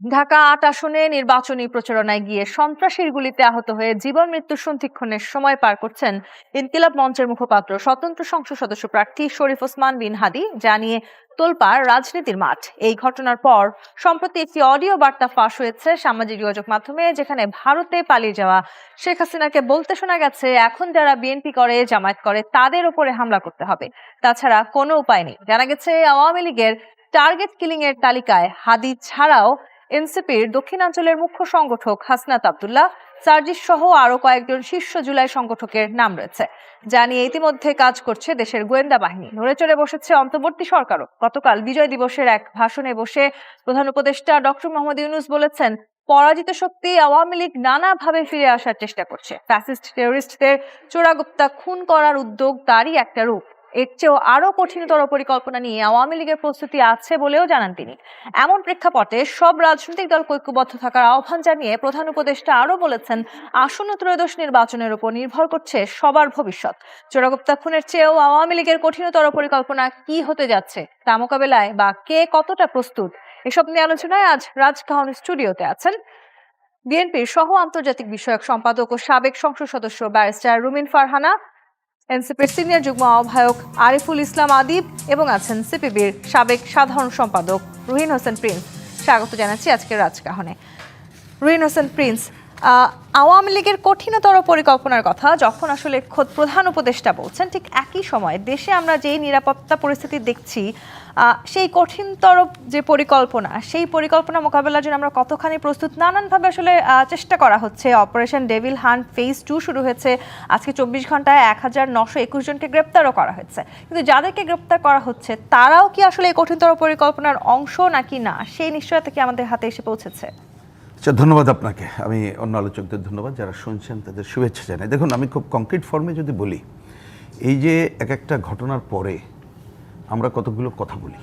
ঢাকা আট আসনে নির্বাচনী প্রচারণায় গিয়ে সন্ত্রাসীর গুলিতে আহত হয়ে জীবন মৃত্যু সন্ধিক্ষণের সময় পার করছেন ইনকিলাব মঞ্চের মুখপাত্র, স্বতন্ত্র সংসদ সদস্য প্রার্থী শরীফ ওসমান বিন হাদি জানিয়ে তোলপাড় রাজনীতির মাঠ। এই ঘটনার পর সম্প্রতি একটি অডিও বার্তা ফাঁস হয়েছে সামাজিক যোগাযোগ মাধ্যমে, যেখানে ভারতে পালিয়ে যাওয়া শেখ হাসিনাকে বলতে শোনা গেছে, এখন যারা বিএনপি করে, জামায়াত করে, তাদের উপরে হামলা করতে হবে। তাছাড়া কোনো উপায় নেই। জানা গেছে, আওয়ামী লীগের টার্গেট কিলিং এর তালিকায় হাদি ছাড়াও এনসিপির দক্ষিণাঞ্চলের মুখ্য সংগঠক হাসনাত আব্দুল্লাহ, সার্জিস সহ আরও কয়েকজন শীর্ষ জুলাই সংগঠকের নাম রয়েছে। যা নিয়ে ইতিমধ্যে কাজ করছে দেশের গোয়েন্দা বাহিনী। নড়ে চড়ে বসেছে অন্তর্বর্তী সরকারও। গতকাল বিজয় দিবসের এক ভাষণে বসে প্রধান উপদেষ্টা ডক্টর মোহাম্মদ ইউনুস বলেছেন, পরাজিত শক্তি আওয়ামী লীগ নানাভাবে ফিরে আসার চেষ্টা করছে। ফ্যাসিস্ট টেরোরিস্টদের চোরাগুপ্তা খুন করার উদ্যোগ তারই একটা রূপ। এর চেয়েও আরও কঠিনতর পরিকল্পনা নিয়ে আওয়ামী লীগের প্রস্তুতি আছে বলেও জানান তিনি। এমন প্রেক্ষাপটে সব রাজনৈতিক দল ঐক্যবদ্ধ থাকার আহ্বান জানিয়ে প্রধান উপদেষ্টা আরও বলেছেন, আসন্ন ত্রয়োদশ নির্বাচনের উপর নির্ভর করছে সবার ভবিষ্যৎ। চোরাগুপ্তা খুনের চেয়েও আওয়ামী লীগের কঠিনতর পরিকল্পনা কি হতে যাচ্ছে, তা মোকাবেলায় বা কে কতটা প্রস্তুত, এসব নিয়ে আলোচনায় আজ রাজকাহন স্টুডিওতে আছেন বিএনপির সহ আন্তর্জাতিক বিষয়ক সম্পাদক ও সাবেক সংসদ সদস্য ব্যারিস্টার রুমিন ফারহানা। এনসিপির সিনিয়র যুগ্ম আহ্বায়ক আরিফুল ইসলাম আদিব এবং আছেন সিপিবির সাবেক সাধারণ সম্পাদক রুহিন হোসেন প্রিন্স। স্বাগত জানাচ্ছি আজকের রাজকাহনে। রুহিন হোসেন প্রিন্স আওয়ামী লীগের কঠিনতর পরিকল্পনার কথা যখন আসলে খোদ প্রধান উপদেষ্টা বলছেন, ঠিক একই সময় দেশে আমরা যেই নিরাপত্তা পরিস্থিতি দেখছি সেই কঠিনতর যে পরিকল্পনা, সেই পরিকল্পনা মোকাবেলার জন্য আমরা কতখানি প্রস্তুত? নানানভাবে আসলে চেষ্টা করা হচ্ছে। Operation devil hunt phase two শুরু হয়েছে। আজকে চব্বিশ ঘন্টায় এক হাজার নশো একুশ জনকে গ্রেপ্তারও করা হয়েছে। কিন্তু যাদেরকে গ্রেপ্তার করা হচ্ছে, তারাও কি আসলে এই কঠিনতর পরিকল্পনার অংশ নাকি না? সেই নিশ্চয়তা কি আমাদের হাতে এসে পৌঁছেছে? আচ্ছা ধন্যবাদ আপনাকে। আমি অন্য আলোচকদের ধন্যবাদ যারা শুনছেন, তাদের শুভেচ্ছা জানাই। দেখুন, আমি খুব কংক্রিট ফর্মে যদি বলি, এই যে এক একটা ঘটনার পরে আমরা কতগুলো কথা বলি।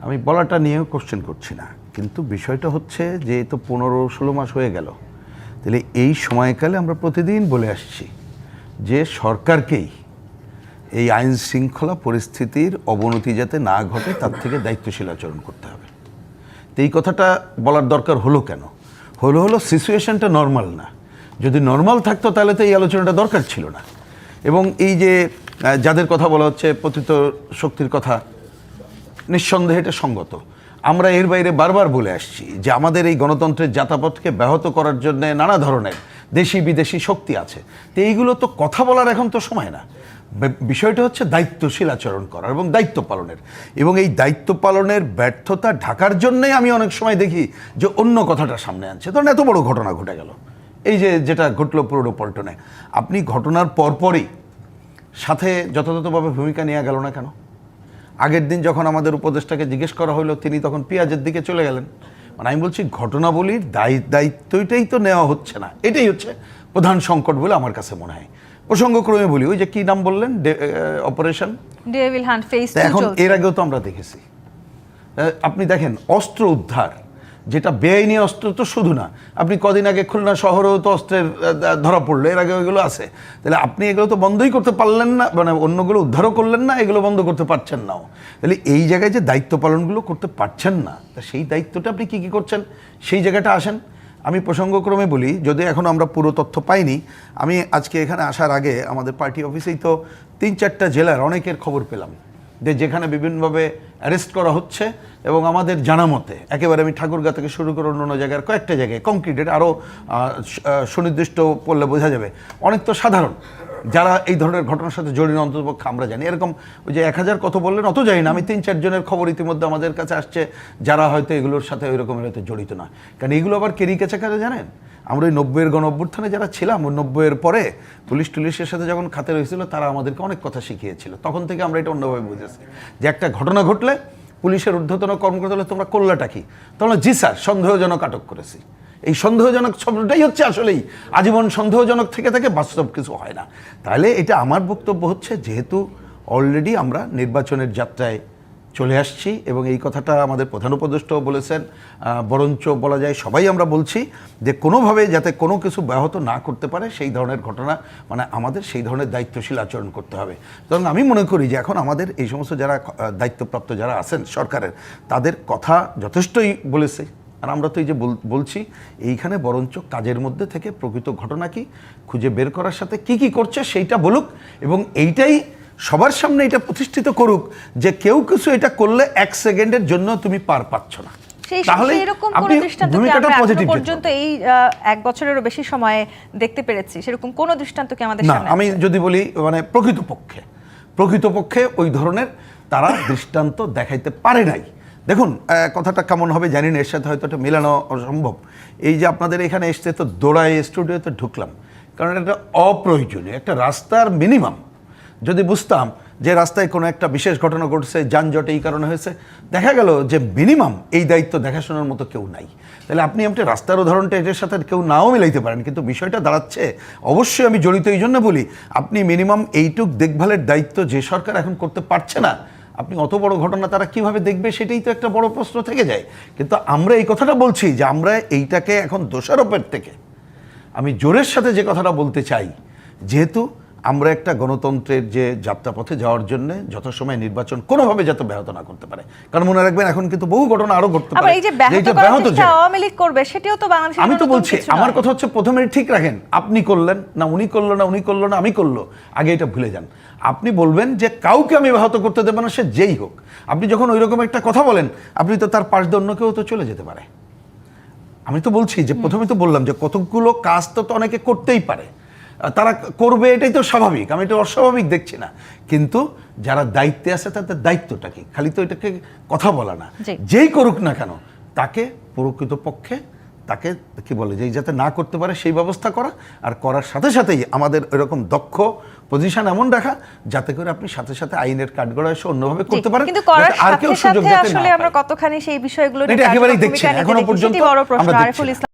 আমি বলাটা নিয়েও কোশ্চেন করছি না। কিন্তু বিষয়টা হচ্ছে যে তো পনেরো ষোলো মাস হয়ে গেল। তাহলে এই সময়কালে আমরা প্রতিদিন বলে আসছি যে সরকারকেই এই আইন শৃঙ্খলা পরিস্থিতির অবনতি যাতে না ঘটে, তার থেকে দায়িত্বশীল আচরণ করতে হবে। তো এই কথাটা বলার দরকার হলো কেন? হলো হলো সিচুয়েশনটা নর্মাল না। যদি নর্মাল থাকতো তাহলে তো এই আলোচনাটা দরকার ছিল না। এবং এই যে যাদের কথা বলা হচ্ছে, পতিত শক্তির কথা, নিঃসন্দেহে এটা সঙ্গত। আমরা এর বাইরে বারবার বলে আসছি যে আমাদের এই গণতন্ত্রের যাতাপথকে ব্যাহত করার জন্য নানা ধরনের দেশি বিদেশি শক্তি আছে। তো এইগুলো তো কথা বলার এখন তো সময় না। বিষয়টা হচ্ছে দায়িত্বশীল আচরণ করার এবং দায়িত্ব পালনের। এবং এই দায়িত্ব পালনের ব্যর্থতা ঢাকার জন্যই আমি অনেক সময় দেখি যে অন্য কথাটা সামনে আনছে। ধরুন এত বড় ঘটনা ঘটে গেল। এই যে যেটা ঘটলো পুরনো পল্টনে। আপনি ঘটনার পরপরই সাথে যথাযথভাবে ভূমিকা নেওয়া গেল না কেন? আগের দিন যখন আমাদের উপদেষ্টাকে জিজ্ঞেস করা হলো তিনি তখন পেঁয়াজের দিকে চলে গেলেন। মানে আমি বলছি ঘটনাবলীর দায়ী দায়িত্বটাই তো নেওয়া হচ্ছে না। এটাই হচ্ছে প্রধান সংকট বলে আমার কাছে মনে হয়। প্রসঙ্গক্রমে বলি ওই যে কি নাম বললেন? অপারেশন? এখন এর আগেও তো আমরা দেখেছি। আপনি দেখেন অস্ত্র উদ্ধার যেটা বেআইনি অস্ত্র তো শুধু না, আপনি কদিন আগে খুলনা শহরেও তো অস্ত্রের ধরা পড়ল, এর আগে ওইগুলো আছে। তাহলে আপনি এগুলো তো বন্ধই করতে পারলেন না মানে অন্যগুলো উদ্ধারও করলেন না, এগুলো বন্ধ করতে পারছেন নাও তাহলে এই জায়গায় যে দায়িত্ব পালনগুলো করতে পারছেন না, তা সেই দায়িত্বটা আপনি কী কী করছেন? সেই জায়গাটা আসেন। আমি প্রসঙ্গক্রমে বলি, যদি এখন আমরা পুরো তথ্য পাইনি, আমি আজকে এখানে আসার আগে আমাদের পার্টি অফিসেই তো তিন চারটা জেলার অনেকের খবর পেলাম। যে যেখানে বিভিন্নভাবে অ্যারেস্ট করা হচ্ছে এবং আমাদের জানা মতে, একেবারে আমি ঠাকুরগা থেকে শুরু করে অন্য অন্য জায়গার কয়েকটা জায়গায় কংক্রিটেড আরও সুনির্দিষ্ট পড়লে বোঝা যাবে। অনেক তো সাধারণ। যারা এই ধরনের ঘটনার সাথে জড়িত অন্ততপক্ষে আমরা জানি। এরকম ওই যে এক হাজার কত বললেন, অত জানি না। আমি তিন চারজনের খবর ইতিমধ্যে আমাদের কাছে আসছে, যারা হয়তো এগুলোর সাথে ওই রকমের হয়তো জড়িত না কারণ এগুলো আবার কেরি কাছে জানেন? আমরা ওই নব্বইয়ের গণ অভ্যুত্থানে যারা ছিলাম, ওই নব্বইয়ের পরে পুলিশ টুলিশের সাথে যখন খাতে রয়েছিল তারা আমাদেরকে অনেক কথা শিখিয়েছিল। তখন থেকে আমরা এটা অন্যভাবে বুঝেছি। যে একটা ঘটনা ঘটলে পুলিশের ঊর্ধ্বতন কর্মকর্তা হলে তোমরা করলাটা কি? তোমরা জি স্যার, সন্দেহজনক আটক করেছি। এই সন্দেহজনক শব্দটাই হচ্ছে আসলেই, আজীবন সন্দেহজনক থেকে থাকে বাস্তব কিছু হয় না। তাহলে এটা আমার বক্তব্য হচ্ছে, যেহেতু অলরেডি আমরা নির্বাচনের যাত্রায় চলে আসছি এবং এই কথাটা আমাদের প্রধান উপদেষ্টাও বলেছেন বরঞ্চ বলা যায় সবাই আমরা বলছি যে কোনোভাবে যাতে কোনো কিছু ব্যাহত না করতে পারে সেই ধরনের ঘটনা মানে আমাদের সেই ধরনের দায়িত্বশীল আচরণ করতে হবে। সুতরাং আমি মনে করি যে এখন আমাদের এই সমস্ত যারা দায়িত্বপ্রাপ্ত যারা আছেন সরকারের, তাদের কথা যথেষ্টই বলেছে। আর আমরা তো এই যে বলছি, এইখানে বরঞ্চ কাজের মধ্যে থেকে প্রকৃত ঘটনা কি, খুঁজে বের করার সাথে কি কি করছে সেইটা বলুক এবং এইটাই সবার সামনে এটা প্রতিষ্ঠিত করুক যে কেউ কিছু এটা করলে এক সেকেন্ডের জন্য তুমি পার পাচ্ছ না। সেই তাহলে সেরকম কোন দৃষ্টান্ত কি আমরা পজিটিভ পর্যন্ত এই এক বছরেরও বেশি সময়ে দেখতে পেরেছি। সেরকম কোন দৃষ্টান্ত কি আমাদের সামনে আমি যদি বলি মানে প্রকৃতপক্ষে প্রকৃতপক্ষে ওই ধরনের তারা দৃষ্টান্ত দেখাইতে পারে নাই। দেখুন কথাটা কেমন হবে জানি না এর সাথে হয়তো এটা মেলানো অসম্ভব। এই যে আপনাদের এখানে এসতে তো দৌড়ায় স্টুডিওতে ঢুকলাম। কারণ এটা অপ্রয়োজনীয় একটা রাস্তার মিনিমাম যদি বুঝতাম যে রাস্তায় কোনো একটা বিশেষ ঘটনা ঘটছে, যানজট এই কারণে হয়েছে, দেখা গেল যে মিনিমাম এই দায়িত্ব দেখাশোনার মতো কেউ নাই। তাহলে আপনি আপনি রাস্তার উদাহরণটা এটার সাথে কেউ নাও মিলাইতে পারেন, কিন্তু বিষয়টা দাঁড়াচ্ছে। অবশ্যই আমি জড়িত এই জন্য বলি, আপনি মিনিমাম এইটুক দেখভালের দায়িত্ব যে সরকার এখন করতে পারছে না, আপনি অত বড় ঘটনা তারা কীভাবে দেখবে সেটাই তো একটা বড় প্রশ্ন থেকে যায়। কিন্তু আমরা এই কথাটা বলছি যে আমরা এইটাকে এখন দোষারোপের থেকে। আমি জোরের সাথে যে কথাটা বলতে চাই, যেহেতু আমরা একটা গণতন্ত্রের যে যাত্রাপথে যাওয়ার জন্য যত সময় নির্বাচন কোনোভাবে যাতে ব্যাহত না করতে পারে। কারণ মনে রাখবেন এখন কিন্তু বহু ঘটনা আরও ঘটতে পারে। এই যে ব্যাহত। আওয়ামী লীগ করবে সেটাও তো বাংলাদেশের আমি তো বলছি আমার কথা হচ্ছে প্রথমে ঠিক রাখেন আপনি করলেন না উনি করল না উনি করল না আমি করল। আগে এটা ভুলে যান। আপনি বলবেন যে কাউকে আমি ব্যাহত করতে দেবো না সে যেই হোক। আপনি যখন ওই রকম একটা কথা বলেন আপনি তো তার পাশ দিয়ে অন্য কেউ তো চলে যেতে পারে। আমি তো বলছি যে প্রথমে তো বললাম যে কতগুলো কাজ তো তো অনেকে করতেই পারে। তারা করবে এটাই তো স্বাভাবিক। আমি এটা অস্বাভাবিক দেখছি না। কিন্তু যারা দায়িত্বে আছে তাদের দায়িত্বটা কি খালি তো এটাকে কথা বলা না। যেই করুক না কেন তাকে প্রকৃত পক্ষে তাকে কি বলে যে যাতে না করতে পারে সেই ব্যবস্থা করা আর করার সাথে সাথেই আমাদের এরকম দক্ষ পজিশন এমন রাখা যাতে করে আপনি সাথে সাথে আইনের কাঠগড়া এসে অন্যভাবে করতে পারেন কিন্তু করার আর কেউ সুযোগ আসলে আমরা কতখানি সেই বিষয়গুলো নিয়ে একেবারেই দেখছি। এখনও পর্যন্ত আমরা দেখছি